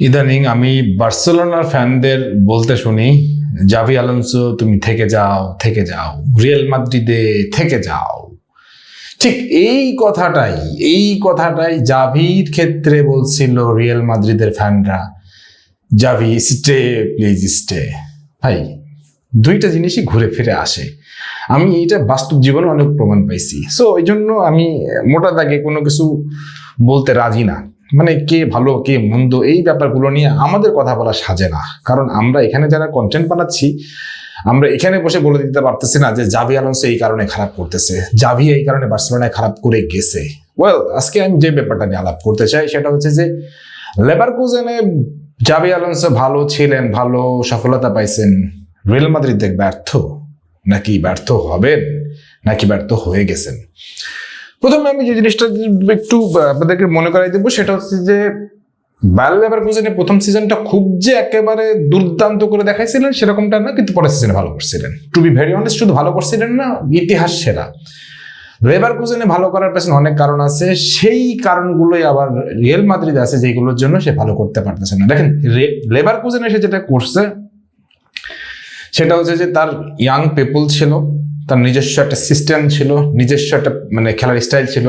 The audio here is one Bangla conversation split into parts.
ইদানিং আমি বার্সেলোনার ফ্যানদের বলতে শুনি, জাভি আলোনসো, তুমি থেকে যাও থেকে যাও। রিয়েল মাদ্রিদে থেকে যাও। ঠিক এই কথাটাই এই কথাটাই জাভির ক্ষেত্রে বলছিল রিয়েল মাদ্রিদের ফ্যানরা। জাভি স্টে প্লিজ স্টে ভাই, দুইটা জিনিসই ঘুরে ফিরে আসে। আমি এটা বাস্তব জীবনে অনেক প্রমাণ পাইছি। সো এই জন্য আমি মোটা দাগে কোনো কিছু বলতে রাজি না। মানে কে ভালো, কে মন্দ, এই ব্যাপারগুলো নিয়ে আমাদের কথা বলা সাজে না। কারণ আমরা এখানে যারা কন্টেন্ট বানাচ্ছি, আমরা এখানে বসে বলে দিতে পারতেছি না যে জাভি আলোনসো এই কারণে খারাপ করতেছে, জাভি এই কারণে বার্সেলোনায় খারাপ করে গেছে। ওয়েল আজকে আমি যে ব্যাপারটা নিয়ে আলাপ করতে চাই সেটা হচ্ছে যে লেবার কুজেনে জাভি আলোনসো ভালো ছিলেন, ভালো সফলতা পাইছেন। রিয়েল মাদ্রিদ ব্যর্থ? নাকি ব্যর্থ হবেন? নাকি ব্যর্থ হয়ে গেছেন? প্রথমে আমি যে জিনিসটা একটু আপনাদেরকে মনে করাই দেবো, সেটা হচ্ছে যে বায়ার লেভারকুজেনের প্রথম সিজনটা খুব যে একেবারে দুর্দান্ত করে দেখাইছিলেন, সেরকমটা না, কিন্তু পরের সিজনে ভালো করছিলেন। টু বি ভেরি অনেস্ট শুধু ভালো করছিলেন না, ইতিহাস সেরা। লেভারকুজেনে ভালো করার পেছনে অনেক কারণ আছে, সেই কারণগুলোই আবার রিয়েল মাদ্রিদ আছে, যেগুলোর জন্য সে ভালো করতে পারতেছে না। দেখেন লেবার লেভারকুজেনে সে যেটা করছে, সেটা হচ্ছে যে তার ইয়াং পিপল ছিল তার নিজস্ব একটা সিস্টেম ছিল, নিজস্ব একটা মানে খেলার স্টাইল ছিল।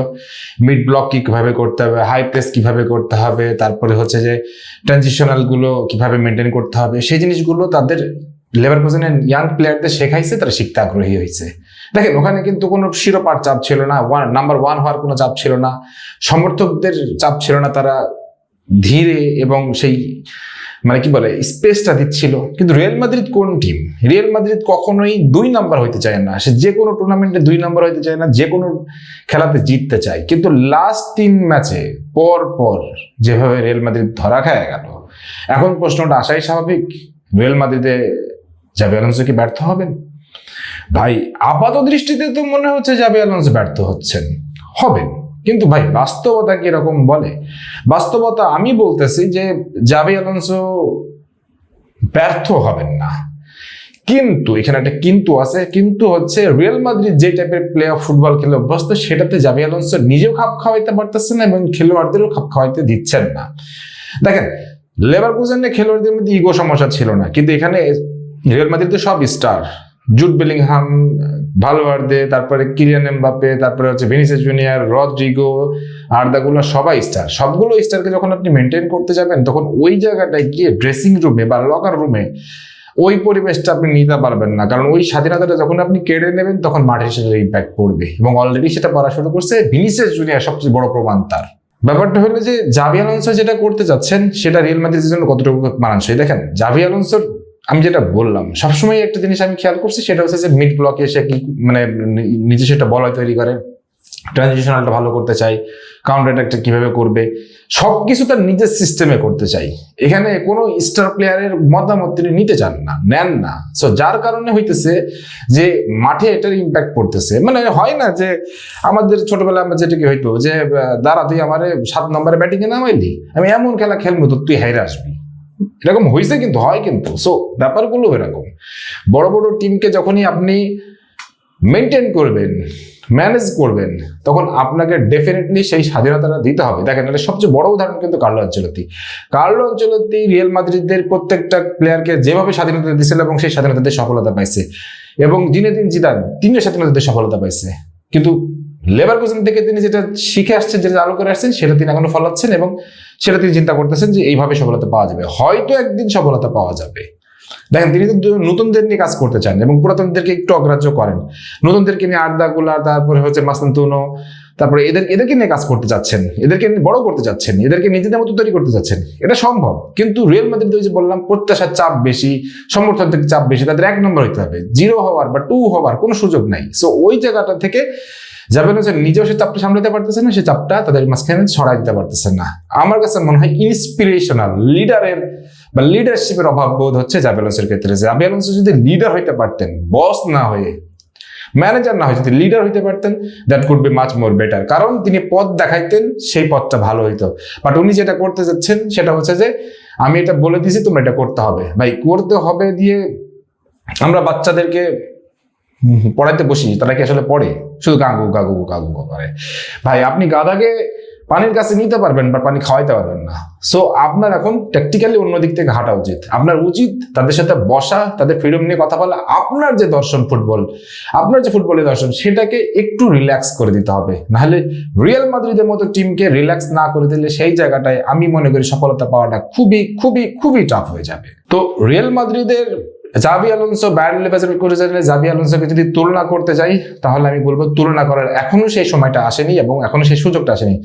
মিড ব্লক কীভাবে করতে হবে হাই প্রেস কীভাবে করতে হবে, তারপরে হচ্ছে যে ট্রানজিশনালগুলো কীভাবে মেনটেন করতে হবে, সেই জিনিসগুলো তাদের লেবার কোজনের ইয়াং প্লেয়ারদের শেখাইছে, তারা শিখতে আগ্রহী হয়েছে। দেখেন, ওখানে কিন্তু কোনো শিরোপার চাপ ছিল না ওয়ান নাম্বার ওয়ান হওয়ার কোনো চাপ ছিল না, সমর্থকদের চাপ ছিল না, তারা ধীরে এবং সেই মানে কি বলে, স্পেসটা দিচ্ছিল। কিন্তু রিয়েল মাদ্রিদ কোন টিম রিয়েল মাদ্রিদ কখনোই দুই নাম্বার হইতে চায় না। সে যে কোনো টুর্নামেন্টে দুই নাম্বার হইতে চায় না, যে কোনো খেলাতে জিততে চায়। কিন্তু লাস্ট তিন ম্যাচে পর পর যেভাবে রিয়েল মাদ্রিদ ধরা খায় গেল, এখন প্রশ্নটা আসাই স্বাভাবিক। রিয়েল মাদ্রিদে যাবে আলোনসো কি ব্যর্থ হবেন? ভাই, আপাত দৃষ্টিতে তো মনে হচ্ছে যাবে আলোনসো ব্যর্থ হচ্ছেন। হবেন। কিন্তু ভাই, বাস্তবতা কীরকম বলে? বাস্তবতা আমি বলতেছি যে জাভি আলোনসো ব্যর্থ হবেন না। কিন্তু, এখানে একটা কিন্তু আছে, কিন্তু হচ্ছে রিয়েল মাদ্রিদ যে টাইপের প্লে অফ ফুটবল খেলে অভ্যস্ত, সেটাতে জাভি আলোনসো নিজেও খাপ খাওয়াইতে পারতেছে না এবং খেলোয়াড়দেরও খাপ খাওয়াইতে দিচ্ছেন না। দেখেন লেবার কুজেনে খেলোয়াড়দের মধ্যে ইগো সমস্যা ছিল না, কিন্তু এখানে রিয়েল মাদ্রিদে সব স্টার জুট বেলিংহাম ভালোয়ার্দে তারপরে কিরিয়ান এমবাপে তারপরে হচ্ছে ভিনিসিয়াস জুনিয়র, রদ্রিগো, আর্দাগুলো সবাই স্টার সবগুলো স্টারকে যখন আপনি মেনটেন করতে যাবেন, তখন ওই জায়গাটায় গিয়ে ড্রেসিং রুমে বা লকার রুমে ওই পরিবেশটা আপনি নিতে পারবেন না। কারণ ওই স্বাধীনতাটা যখন আপনি কেড়ে নেবেন, তখন মাঠে সেটা ইম্প্যাক্ট পড়বে। এবং অলরেডি সেটা পড়া শুরু করছে ভিনিসিয়াস জুনিয়র সবচেয়ে বড় প্রমাণ তার। ব্যাপারটা হলো যে, জাভি আলোনসো যেটা করতে যাচ্ছেন, সেটা রিয়েল মাদ্রিদের জন্য কতটুকু মানানসই? দেখেন, জাভি আলোনসোর আমি যেটা বললাম সবসময় একটা জিনিস আমি খেয়াল করছি, সেটা হচ্ছে যে মিড ব্লকে এসে কি মানে নিজে সেটা বলয় তৈরি করে ট্রানজিশনালটা ভালো করতে চাই কাউন্টার অ্যাটাকটা কীভাবে করবে সব কিছু তার নিজের সিস্টেমে করতে চাই এখানে কোনো স্টার প্লেয়ারের মতামত তিনি নিতে চান না, নেন না। সো যার কারণে হইতেছে যে মাঠে এটার ইম্প্যাক্ট পড়তেছে। মানে হয় না যে আমাদের ছোটবেলায় আমরা যেটা কি হইতো যে দাঁড়া, তুই আমার সাত নম্বরে ব্যাটিংয়ে নামাইলি, আমি এমন খেলা খেলব তো তুই হাইরে আসবি। এরকম হয়েছে কিন্তু, হয় কিন্তু। সো ব্যাপারগুলো এরকম। বড় বড় টিমকে যখনই আপনি মেনটেন করবেন ম্যানেজ করবেন, তখন আপনাকে ডেফিনেটলি সেই স্বাধীনতাটা দিতে হবে। দেখেন, এটা সবচেয়ে বড় উদাহরণ কিন্তু Carlo Ancelotti Carlo Ancelotti Real মাদ্রিদের প্রত্যেকটা প্লেয়ারকে যেভাবে স্বাধীনতা দিয়েছিল এবং সেই স্বাধীনতাতে সফলতা পাইছে। এবং দিনে দিন জিদান তিনটে স্বাধীনতাতে সফলতা পাইছে। কিন্তু লেবার কোচিং থেকে তিনি যেটা শিখে আসছেন, যেটা চালু করে আসছেন, সেটা তিনি এখনও ফলাচ্ছেন এবং সেটা তিনি চিন্তা করতেছেন যে এইভাবে সফলতা পাওয়া যাবে। হয়তো একদিন সফলতা পাওয়া যাবে। দেখেন, তিনি কিন্তু নতুনদের নিয়ে কাজ করতে চান এবং পুরাতনদেরকে একটু অগ্রাহ্য করেন। নতুনদেরকে নিয়ে আড্ডা গুলার তারপরে হচ্ছে মাসান্তুনো তারপরে এদের, এদেরকে নিয়ে কাজ করতে চাচ্ছেন, এদেরকে বড় করতে চাচ্ছেন, এদেরকে নিজেদের মতো তৈরি করতে চাচ্ছেন। এটা সম্ভব। কিন্তু রিয়েল মাদ্রিদ ওই যে বললাম, প্রত্যাশার চাপ বেশি সমর্থকদের চাপ বেশি, তাদের এক নম্বর হইতে হবে। জিরো হওয়ার বা টু হওয়ার কোনো সুযোগ নাই। সো ওই জায়গাটা থেকে যাবেন হচ্ছে নিজেও সে চাপটা সামলাতে পারতেছে না, সে চাপটা তাদের মাঝখানে ছড়াই দিতে পারতেছে না। আমার কাছে মনে হয় ইন্সপিরেশনাল লিডারের বা লিডারশিপের অভাব বোধ হচ্ছে জাবেলন্সের ক্ষেত্রে। জাবেলন্স যদি লিডার হইতে পারতেন বস না হয়ে ম্যানেজার না হয়ে যদি লিডার হইতে পারতেন that could be much more better কারণ তিনি পথ দেখাইতেন, সেই পথটা ভালো হইতো। বাট উনি যেটা করতে যাচ্ছেন, সেটা হচ্ছে যে, আমি এটা বলে দিয়েছি তোমরা এটা করতে হবে। ভাই, করতে হবে দিয়ে আমরা বাচ্চাদেরকে পড়াইতে বসি তারা কি আসলে পড়ে? শুধু গাগু গাগু গাগু করে। ভাই, আপনি গাধাকে পানির কাছে নিতে পারবেন, বা পানি খাওয়াইতে পারবেন না। সো আপনার এখন ট্যাকটিক্যালি অন্য দিক থেকে হাঁটা উচিত। আপনার উচিত তাদের সাথে বসা, তাদের ফ্রিডম নিয়ে কথা বলা, আপনার যে দর্শন ফুটবল, আপনার যে ফুটবলের দর্শন, সেটাকে একটু রিল্যাক্স করে দিতে হবে। নাহলে রিয়াল মাদ্রিদের মতো টিমকে রিল্যাক্স না করে দিলে সেই জায়গাটায় আমি মনে করি সফলতা পাওয়াটা খুবই খুবই খুবই টাফ হয়ে যাবে। তো রিয়াল মাদ্রিদের জাবি আলোনসো বায়ান লেভেল করে চাইলে জাবি আলোনসোকে যদি তুলনা করতে চাই তাহলে আমি বলব তুলনা করার এখনও সেই সময়টা আসেনি এবং এখনও সেই সুযোগটা আসেনি।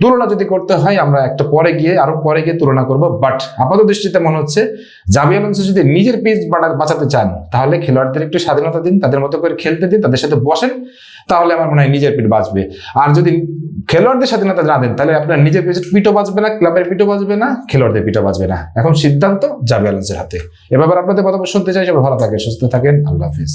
তুলনা যদি করতে হয়, আমরা একটা পরে গিয়ে, আরও পরে গিয়ে তুলনা করব বাট আপাত দৃষ্টিতে মনে হচ্ছে জাবি আলোনসো যদি নিজের পিচ বাঁচাতে চান, তাহলে খেলোয়াড়দের একটু স্বাধীনতা দিন, তাদের মতো করে খেলতে দিন, তাদের সাথে বসেন তাহলে আমার মনে হয় নিজের পিঠ বাঁচবে। আর যদি খেলোয়াড়দের স্বাধীনতা না দেন, তাহলে আপনার নিজের পিঠও বাঁচবে না, ক্লাবের পিঠও বাঁচবে না, খেলোয়াড়দের পিঠও বাঁচবে না। এখন সিদ্ধান্ত যাবে আলোচের হাতে এবার আপনাদের মতামত শুনতে চাই। সবাই ভালো থাকে সুস্থ থাকেন। আল্লাহ হাফিজ।